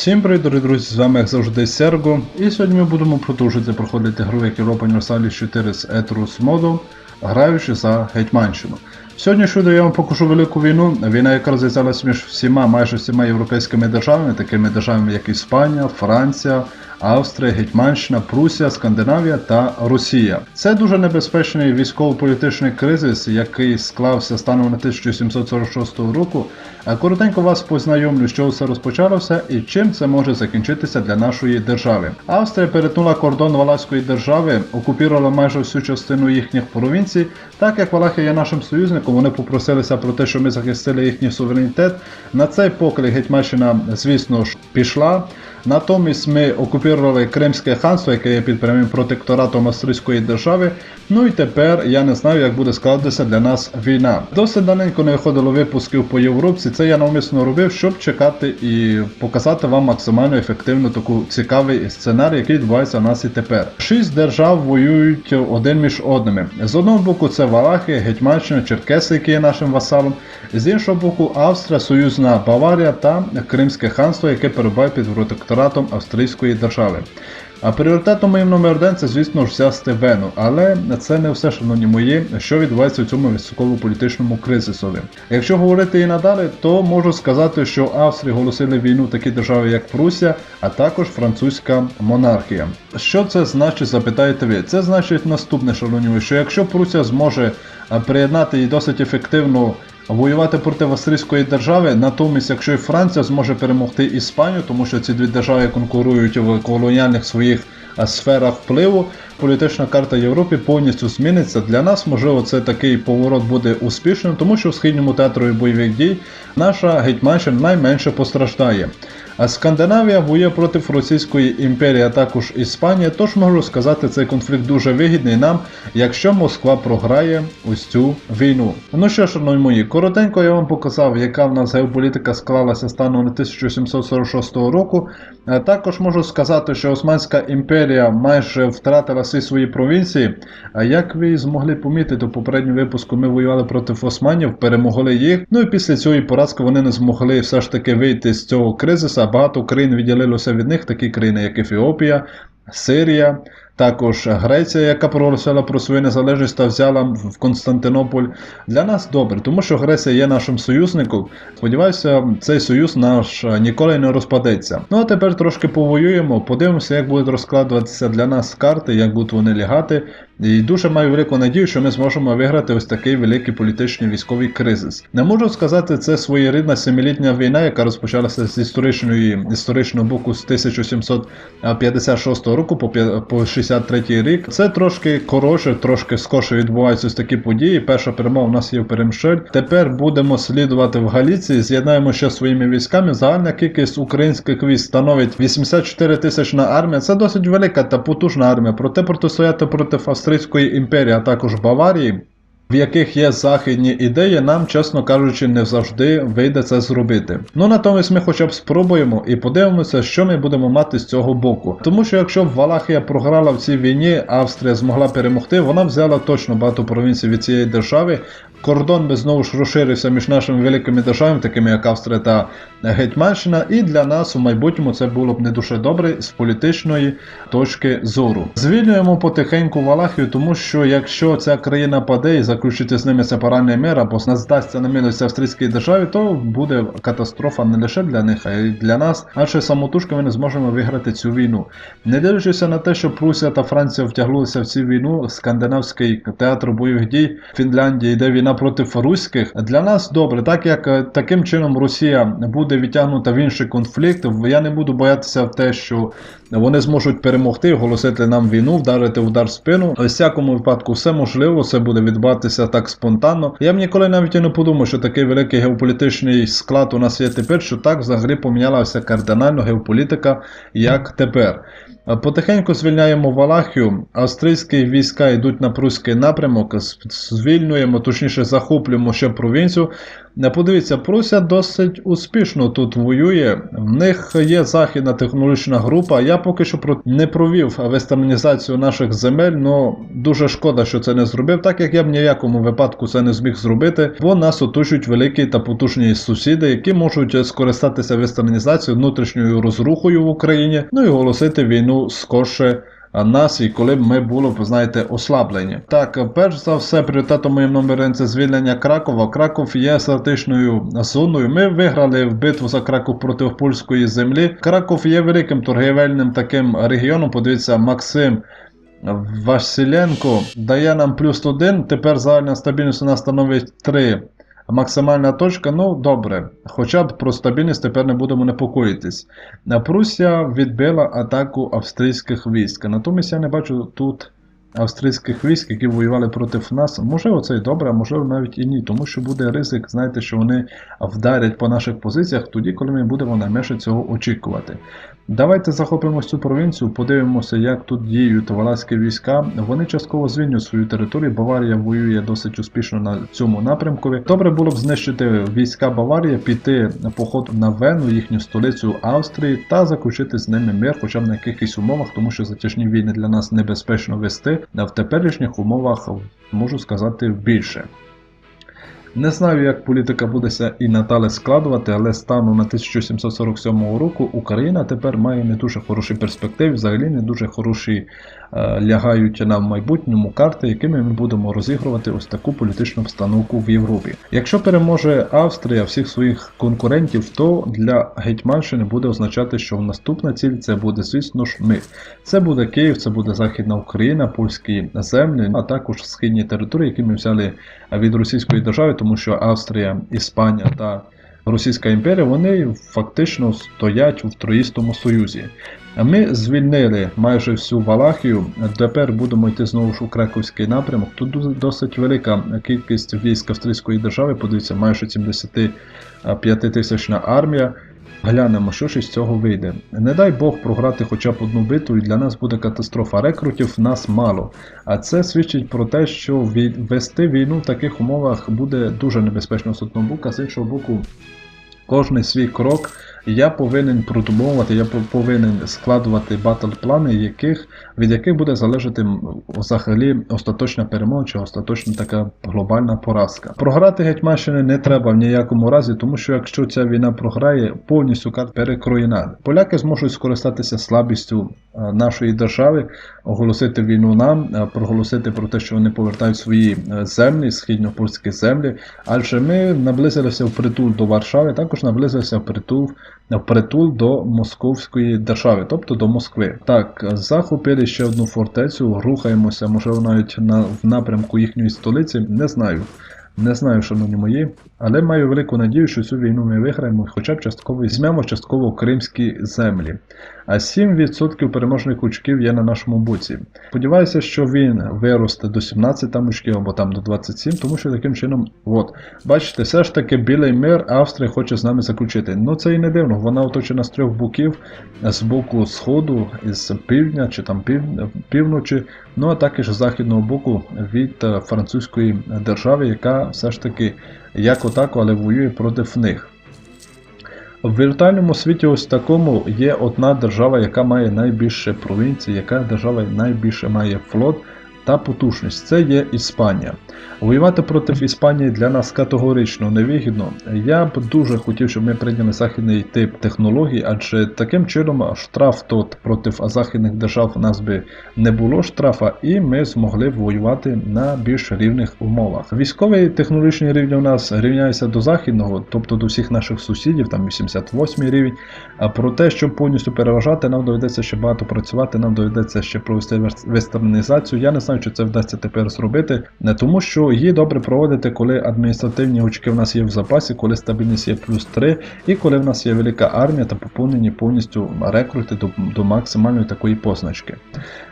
Всім привіт, дорогі друзі, з вами як завжди Серго. І сьогодні ми будемо продовжувати проходити гру як Європа Universalis 4 з Етрус модом, граючи за Гетьманщину. Сьогодні щодо я вам покажу велику війну. Війна, яка розв'язалася між всіма, майже всіма європейськими державами, такими державами, як Іспанія, Франція, Австрія, Гетьманщина, Прусія, Скандинавія та Росія. Це дуже небезпечний військово-політичний кризис, який склався станом на 1746 року. А Коротенько вас познайомлю, чого все розпочалося і чим це може закінчитися для нашої держави. Австрія перетнула кордон Валаської держави, окупувала майже всю частину їхніх провінцій. Так як Валахія є нашим союзником, вони попросилися про те, що ми захистили їхній суверенітет. На цей поклик Гетьманщина, звісно ж, пішла. Натомість ми окупували Кримське ханство, яке є під прямим протекторатом Австрійської держави. Ну і тепер я не знаю, як буде складатися для нас війна. Досить давненько не виходило випусків по Європі. Це я навмисно робив, щоб чекати і показати вам максимально ефективно таку цікавий сценарій, який відбувається у нас і тепер. Шість держав воюють один між одними. З одного боку, це Валахи, Гетьманщина, Черкеси, які є нашим васалом. З іншого боку, Австрія, Союзна Баварія та Кримське ханство, яке перебуває під протекторатом Австрійської держави. А пріоритетом моїм номер один це, звісно ж, взяти Вену. Але це не все, шановні мої, що відбувається у цьому військово-політичному кризисові. Якщо говорити і надалі, то можу сказати, що Австрії оголосили війну такі держави, як Прусія, а також французька монархія. Що це значить, запитаєте ви? Це значить наступне, шановні мої, що якщо Прусія зможе приєднати і досить ефективно воювати проти австрійської держави. Натомість, якщо і Франція зможе перемогти Іспанію, тому що ці дві держави конкурують в колоніальних своїх сферах впливу, політична карта Європи повністю зміниться. Для нас, можливо, це такий поворот буде успішним, тому що в східному театрі бойових дій наша гетьманщина найменше постраждає. А Скандинавія воює проти Російської імперії, а також Іспанія. Тож можу сказати, цей конфлікт дуже вигідний нам, якщо Москва програє ось цю війну. Ну що шановні мої, коротенько я вам показав, яка в нас геополітика склалася станом на 1746 року. А також можу сказати, що Османська імперія майже втратила всі свої провінції. А як ви змогли помітити, у попередньому випуску ми воювали проти османів, перемогли їх. Ну і після цієї поразки вони не змогли все ж таки вийти з цього кризиса. Багато країн відділилося від них, такі країни, як Ефіопія, Сирія. Також Греція, яка проголосила про свою незалежність та взяла в Константинополь. Для нас добре, тому що Греція є нашим союзником. Сподіваюся, цей союз наш ніколи не розпадеться. Ну а тепер трошки повоюємо, подивимося, як будуть розкладуватися для нас карти, як будуть вони лягати. І дуже маю велику надію, що ми зможемо виграти ось такий великий політичний військовий кризис. Не можу сказати, це своєрідна семилітня війна, яка розпочалася з історичної історичного боку з 1756 року по п'я- по 63 рік. Це трошки коротше, трошки скорше відбуваються ось такі події. Перша перемога у нас є в Перемшель. Тепер будемо слідувати в Галіції. З'єднаємо ще своїми військами. Загальна кількість українських військ становить 84 тисячна армія. Це досить велика та потужна армія. Проте протистояти проти Австрійської імперії, а також Баварії. В яких є західні ідеї, нам, чесно кажучи, не завжди вийде це зробити. Ну натомість ми хоча б спробуємо і подивимося, що ми будемо мати з цього боку. Тому що якщо Валахія програла в цій війні, Австрія змогла перемогти, вона взяла точно багато провінцій від цієї держави. Кордон би знову ж розширився між нашими великими державами, такими як Австрія та Гетьманщина, і для нас у майбутньому це було б не дуже добре з політичної точки зору. Звільнюємо потихеньку Валахію, тому що якщо ця країна паде і заключити з ними сепаральний мир або здасться на милості австрійській державі, то буде катастрофа не лише для них, а й для нас. Адже самотужки ми не зможемо виграти цю війну. Не дивлячись на те, що Прусія та Франція втягнулися в цю війну, скандинавський театр бойових дій Фінляндії йде війна проти руських. Для нас добре, так як е, таким чином Росія буде відтягнута в інший конфлікт. Я не буду боятися в те, що вони зможуть перемогти, оголосити нам війну, вдарити удар в спину. У всякому випадку все можливо, це буде відбуватися так спонтанно. Я б ніколи навіть і не подумав, що такий великий геополітичний склад у нас є тепер, що так взагалі помінялася кардинально геополітика, як тепер. Потихеньку звільняємо Валахію. Австрійські війська йдуть на прусський напрямок. Звільнюємо, точніше, захоплюємо ще провінцію. Подивіться, Пруся досить успішно тут воює. В них є західна технологічна група. Я поки що про- не провів вестернізацію наших земель, але дуже шкода, що це не зробив, так як я б ніякому випадку це не зміг зробити, бо нас оточують великі та потужні сусіди, які можуть скористатися вестернізацією, внутрішньою розрухою в Україні, ну і оголосити війну скорше нас і коли б ми були знаєте, ослаблені. Так, перш за все, пріоритетом моїм номер це звільнення Кракова. Краков є стратегічною зоною. Ми виграли в битву за Краков проти польської землі. Краков є великим торгівельним таким регіоном. Подивіться, Максим. Василенко дає нам плюс 1, тепер загальна стабільність у нас становить 3. Максимальна точка, ну добре. Хоча б про стабільність тепер не будемо непокоїтись. Прусія відбила атаку австрійських військ. Натомість я не бачу тут австрійських військ, які воювали проти нас. Можливо, це і добре, а можливо навіть і ні. Тому що буде ризик, знаєте, що вони вдарять по наших позиціях тоді, коли ми будемо найменше цього очікувати. Давайте захопимо цю провінцію, подивимося, як тут діють валацькі війська. Вони частково звільнюють свою територію. Баварія воює досить успішно на цьому напрямку. Добре було б знищити війська Баварії, піти на поход на Вену, їхню столицю Австрії, та заключити з ними мир, хоча б на якихось умовах, тому що затяжні війни для нас небезпечно вести. В теперішніх умовах можу сказати більше. Не знаю, як політика будеся і надалі складувати, але стану на 1747 року Україна тепер має не дуже хороші перспективи, взагалі не дуже хороші е, лягають нам майбутньому карти, якими ми будемо розігрувати ось таку політичну обстановку в Європі. Якщо переможе Австрія всіх своїх конкурентів, то для Гетьманщини буде означати, що наступна ціль це буде, звісно ж, ми. Це буде Київ, це буде Західна Україна, польські землі, а також східні території, які ми взяли від Російської держави, тому що Австрія, Іспанія та Російська імперія вони фактично стоять в Троїстому Союзі. Ми звільнили майже всю Валахію. Тепер будемо йти знову ж у Краковський напрямок. Тут досить велика кількість військ австрійської держави. Подивіться, майже 75 тисячна армія. Глянемо, що ж із цього вийде. Не дай Бог програти хоча б одну битву, і для нас буде катастрофа. Рекрутів нас мало. А це свідчить про те, що вести війну в таких умовах буде дуже небезпечно з одного боку, а з іншого боку, кожний свій крок я повинен продумовувати, я повинен складувати батл-плани, яких, від яких буде залежати взагалі остаточна перемога чи остаточна така глобальна поразка. Програти Гетьманщини не треба в ніякому разі, тому що якщо ця війна програє, повністю карта перекроєна. Поляки зможуть скористатися слабістю е, нашої держави, оголосити війну нам, е, проголосити про те, що вони повертають свої е, землі, східно-польські землі. Адже ми наблизилися в притул до Варшави, також наблизилися в притул, в притул до Московської держави, тобто до Москви. Так, захопили ще одну фортецю, рухаємося, можливо, навіть на, в напрямку їхньої столиці, не знаю. Не знаю, шановні мої, але маю велику надію, що цю війну ми виграємо, хоча б частково візьмемо частково кримські землі. А 7% переможних очків є на нашому боці. Сподіваюся, що він виросте до 17 там очків або там до 27, тому що таким чином, от, бачите, все ж таки білий мир Австрія хоче з нами заключити. Ну це і не дивно, вона оточена з трьох боків, з боку сходу, із півдня чи там пів, півночі, ну а також з західного боку від е, французької держави, яка все ж таки як отак, але воює проти них. В віртуальному світі ось такому є одна держава, яка має найбільше провінцій, яка держава найбільше має флот та потужність. Це є Іспанія. Воювати проти Іспанії для нас категорично невигідно. Я б дуже хотів, щоб ми прийняли західний тип технологій, адже таким чином штраф тут проти західних держав у нас би не було штрафа, і ми змогли б воювати на більш рівних умовах. Військовий технологічний рівень у нас рівняється до західного, тобто до всіх наших сусідів, там 88 рівень. А про те, щоб повністю переважати, нам доведеться ще багато працювати, нам доведеться ще провести вестернізацію. Я не знаю, чи це вдасться тепер зробити, не тому що її добре проводити, коли адміністративні очки в нас є в запасі, коли стабільність є плюс 3, і коли в нас є велика армія та поповнені повністю рекрути до, до максимальної такої позначки.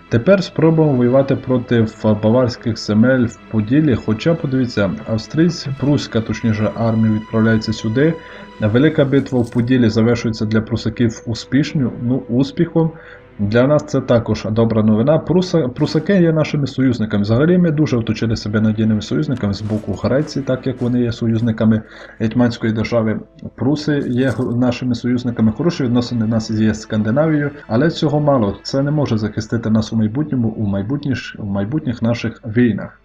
Тепер спробуємо воювати проти баварських земель в Поділі, хоча, подивіться, австрійська, пруська, точніше, армія відправляється сюди. Велика битва в Поділі завершується для прусаків успішною, ну, успіхом. Для нас це також добра новина. Пруса, прусаки є нашими союзниками. Взагалі ми дуже оточили себе надійними союзниками з боку Греції, так як вони є союзниками Гетьманської держави. Пруси є нашими союзниками. Хороші відносини в нас є з Скандинавією, але цього мало. Це не може захистити нас у майбутньому у майбутніх, у майбутніх наших війнах.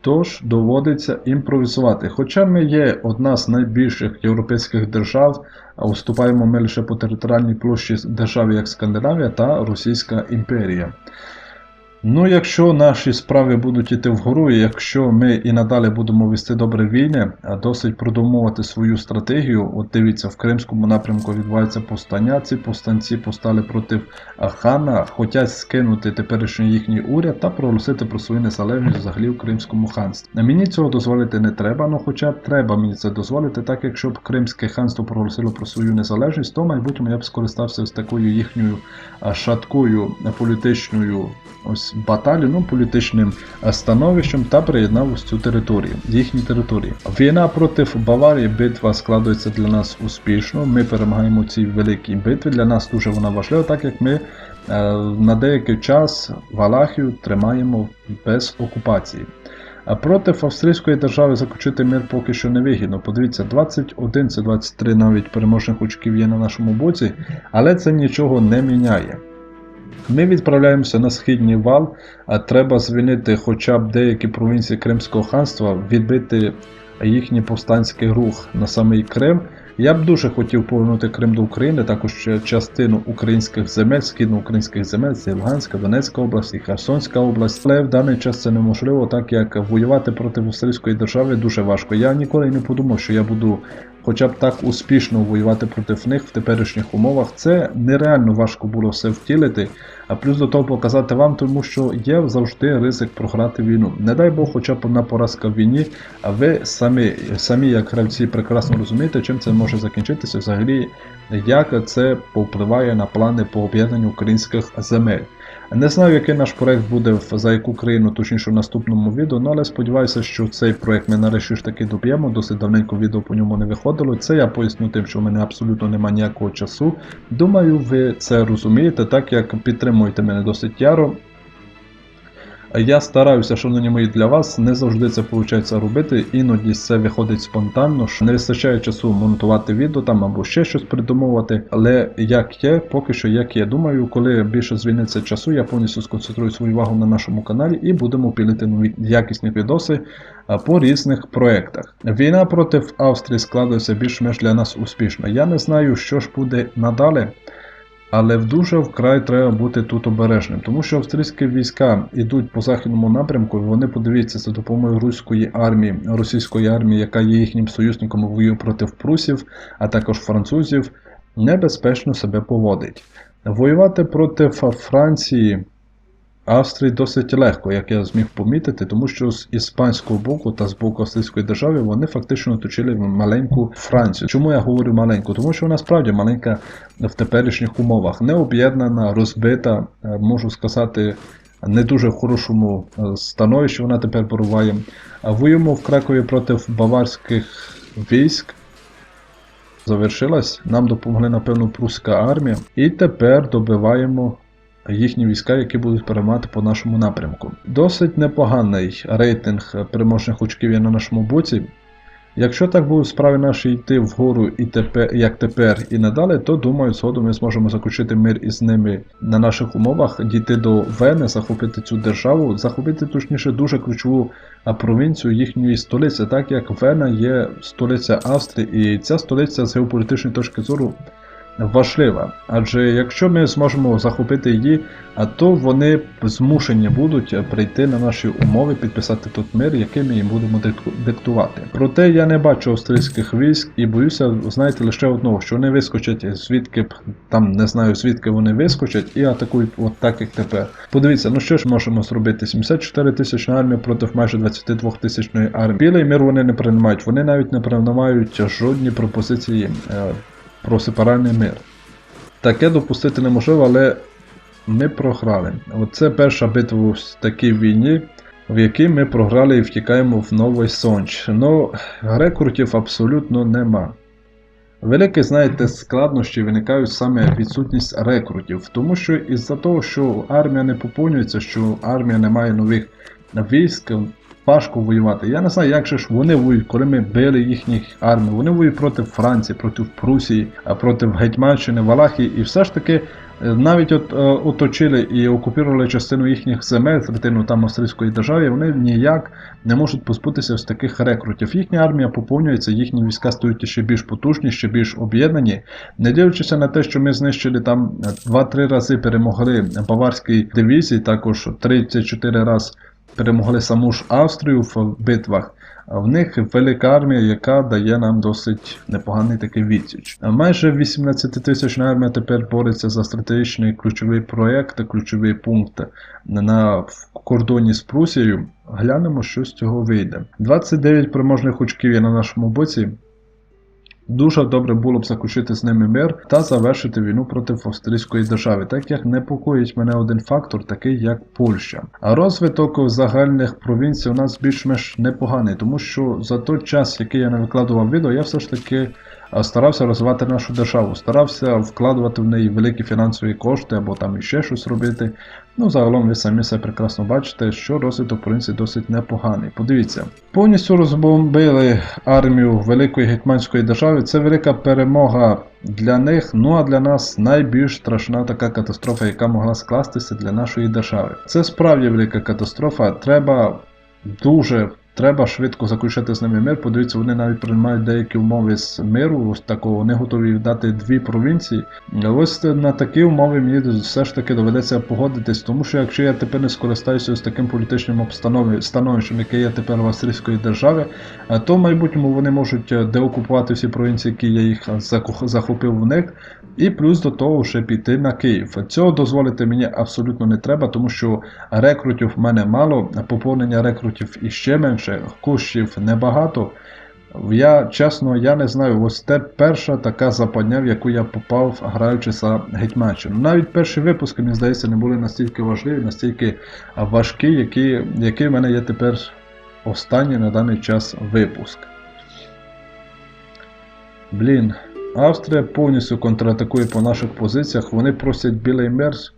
Тож доводиться імпровізувати. Хоча ми є одна з найбільших європейських держав, а уступаємо ми лише по територіальній площі держави як Скандинавія та Російська імперія. Ну, якщо наші справи будуть йти вгору, і якщо ми і надалі будемо вести добре війни, а досить продумувати свою стратегію, от дивіться, в Кримському напрямку відбувається повстання, ці повстанці постали проти хана, хочуть скинути теперішній їхній уряд та проголосити про свою незалежність взагалі в Кримському ханстві. Мені цього дозволити не треба, ну хоча треба мені це дозволити, так якщо б Кримське ханство проголосило про свою незалежність, то в майбутньому я б скористався з такою їхньою шаткою політичною ось баталію, ну політичним становищем та приєднав цю територію, їхні території. Війна проти Баварії, битва складується для нас успішно. Ми перемагаємо цій великій битві. Для нас дуже вона важлива, так як ми е, на деякий час Валахію тримаємо без окупації. А проти австрійської держави заключити мир поки що не вигідно. Подивіться, 21 це 23 навіть переможних очків є на нашому боці, але це нічого не міняє. Ми відправляємося на східний вал, а треба звільнити хоча б деякі провінції Кримського ханства, відбити їхній повстанський рух на самий Крим. Я б дуже хотів повернути Крим до України, також частину українських земель, східноукраїнських земель, це Луганська, Донецька область і Херсонська область. Але в даний час це неможливо, так як воювати проти австрійської держави дуже важко. Я ніколи не подумав, що я буду хоча б так успішно воювати проти них в теперішніх умовах. Це нереально важко було все втілити, а плюс до того показати вам, тому що є завжди ризик програти війну. Не дай Бог, хоча б одна поразка в війні, а ви самі, самі як гравці, прекрасно розумієте, чим це може закінчитися взагалі, як це повпливає на плани по об'єднанню українських земель. Не знаю, який наш проект буде за яку країну, точніше в наступному відео, ну, але сподіваюся, що цей проект ми нарешті ж таки доб'ємо. Досить давненько відео по ньому не виходило. Це я поясню тим, що в мене абсолютно немає ніякого часу. Думаю, ви це розумієте, так як підтримуєте мене досить яро. Я стараюся, шановні мої, для вас. Не завжди це виходить робити, іноді це виходить спонтанно. що Не вистачає часу монтувати відео там або ще щось придумовувати. Але як є, поки що як є. Думаю, коли більше звільниться часу, я повністю сконцентрую свою увагу на нашому каналі і будемо пілити нові якісні відоси по різних проєктах. Війна проти Австрії складається більш-менш для нас успішно. Я не знаю, що ж буде надалі. Але в дуже вкрай треба бути тут обережним, тому що австрійські війська йдуть по західному напрямку, і вони подивіться за допомогою руської армії, російської армії, яка є їхнім союзником і воює проти прусів, а також французів, небезпечно себе поводить. Воювати проти Франції. Австрії досить легко, як я зміг помітити, тому що з іспанського боку та з боку австрійської держави вони фактично оточили маленьку Францію. Чому я говорю маленьку? Тому що вона справді маленька в теперішніх умовах, не об'єднана, розбита, е, можу сказати, не дуже хорошому е, становищі вона тепер перебуває. Воюємо в Кракові проти баварських військ. Завершилась. Нам допомогли, напевно, пруська армія. І тепер добиваємо їхні війська, які будуть переймати по нашому напрямку. Досить непоганий рейтинг переможних очків є на нашому боці. Якщо так будуть справи наші йти вгору і тепер, як тепер і надалі, то думаю, згодом ми зможемо заключити мир із ними на наших умовах, дійти до Вени, захопити цю державу, захопити точніше дуже ключову провінцію їхньої столиці, так як Вена є столиця Австрії, і ця столиця з геополітичної точки зору важлива. Адже якщо ми зможемо захопити її, а то вони змушені будуть прийти на наші умови, підписати тут мир, який ми їм будемо диктувати. Проте я не бачу австрійських військ і боюся, знаєте, лише одного, що вони вискочать звідки б там не знаю звідки вони вискочать і атакують от так, як тепер. Подивіться, ну що ж можемо зробити? 74 тисячна армія проти майже 22 тисячної армії. Білий мир вони не приймають, вони навіть не приймають жодні пропозиції. Про сепаральний мир. Таке допустити неможливо, але ми програли. Оце перша битва в такій війні, в якій ми програли і втікаємо в Новий Сонч. Ну, рекордів абсолютно нема. Великі, знаєте, складнощі виникають саме відсутність рекрутів, тому що із-за того, що армія не поповнюється, що армія не має нових військ, важко воювати. Я не знаю, як же ж вони воюють, коли ми били їхніх армій. Вони воюють проти Франції, проти Прусії, проти Гетьманщини, Валахії, і все ж таки. е, Навіть от, е, оточили і окупували частину їхніх земель, третину там австрійської держави, вони ніяк не можуть позбутися ось таких рекрутів. Їхня армія поповнюється, їхні війська стають ще більш потужні, ще більш об'єднані. Не дивлячись на те, що ми знищили там 2-3 рази перемогли баварській дивізії, також 34 рази перемогли саму ж Австрію в битвах. А в них велика армія, яка дає нам досить непоганий такий відсіч. Майже 18 тисячна армія тепер бореться за стратегічний ключовий проєкт, ключовий пункт на кордоні з Прусією. Глянемо, що з цього вийде. 29 переможних очків є на нашому боці. Дуже добре було б заключити з ними мир та завершити війну проти австрійської держави, так як непокоїть мене один фактор, такий як Польща. А розвиток загальних провінцій у нас більш-менш непоганий, тому що за той час, який я не викладував відео, я все ж таки старався розвивати нашу державу, старався вкладувати в неї великі фінансові кошти або там іще щось робити. Ну, загалом ви самі все прекрасно бачите, що розвиток провінції досить непоганий. Подивіться, повністю розбомбили армію Великої Гетьманської держави. Це велика перемога для них. Ну а для нас найбільш страшна така катастрофа, яка могла скластися для нашої держави. Це справді велика катастрофа. Треба дуже. Треба швидко заключити з ними мир. Подивіться, вони навіть приймають деякі умови з миру, ось такого. Вони готові дати дві провінції. Ось на такі умови мені все ж таки доведеться погодитись, тому що якщо я тепер не скористаюся ось таким політичним становищем, яке є тепер в австрійської держави, то в майбутньому вони можуть е, деокупувати всі провінції, які я їх захопив в них, і плюс до того ще піти на Київ. Цього дозволити мені абсолютно не треба, тому що рекрутів в мене мало, поповнення рекрутів іще менше, коштів небагато. Я чесно, я не знаю, ось це перша така западня, в яку я попав, граючи за Гетьманщину. Навіть перші випуски, мені здається, не були настільки важливі, настільки важкі, які, які в мене є тепер останній на даний час випуск. Блін, Австрія повністю контратакує по наших позиціях. Вони просять білий мерз.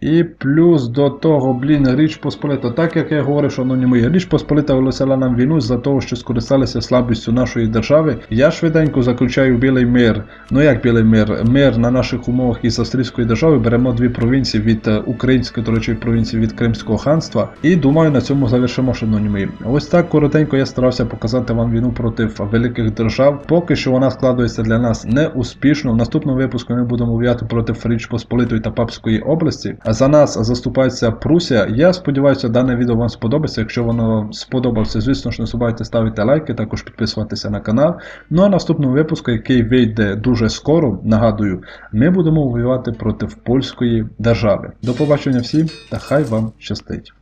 І плюс до того, блін, Річ Посполита, так як я говорив, не моє. Річ Посполита оголосила нам війну за того, що скористалися слабістю нашої держави. Я швиденько заключаю білий мир. Ну як білий мир? Мир на наших умовах із австрійської держави. Беремо дві провінції від е, української, до речі, провінції від Кримського ханства. І думаю, на цьому завершимо шановні. Ось так коротенько я старався показати вам війну проти великих держав. Поки що вона складується для нас неуспішно. В наступному випуску ми будемо воювати проти Річ Посполитої та Папської області. За нас заступається Прусія. Я сподіваюся, дане відео вам сподобається. Якщо воно сподобалося, звісно ж, не забувайте ставити лайки, також підписуватися на канал. Ну а наступному випуску, який вийде дуже скоро, нагадую, ми будемо воювати проти польської держави. До побачення всім та хай вам щастить!